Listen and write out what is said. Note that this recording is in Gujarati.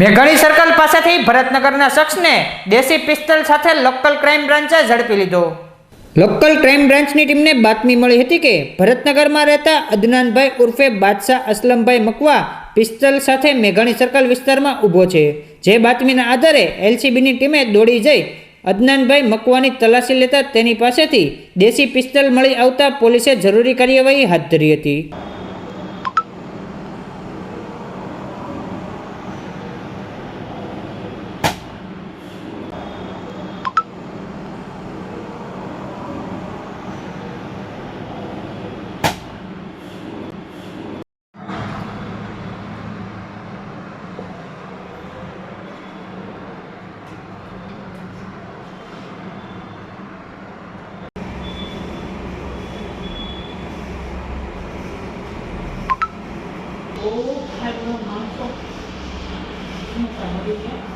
મેઘાણી સર્કલ પાસેથી ભરતનગરના શખ્સને દેશી પિસ્તલ સાથે લોકલ ક્રાઇમ બ્રાન્ચે ઝડપી લીધો. લોકલ ક્રાઇમ બ્રાન્ચની ટીમને બાતમી મળી હતી કે ભરતનગરમાં રહેતા અદનાનભાઈ ઉર્ફે બાદશાહ અસલમભાઈ મકવા પિસ્તલ સાથે મેઘાણી સર્કલ વિસ્તારમાં ઊભો છે. જે બાતમીના આધારે એલસીબીની ટીમે દોડી જઈ અદનાનભાઈ મકવાની તલાશી લેતા તેની પાસેથી દેશી પિસ્તલ મળી આવતા પોલીસે જરૂરી કાર્યવાહી હાથ ધરી હતી. Oh, I don't know how to. I'm you get.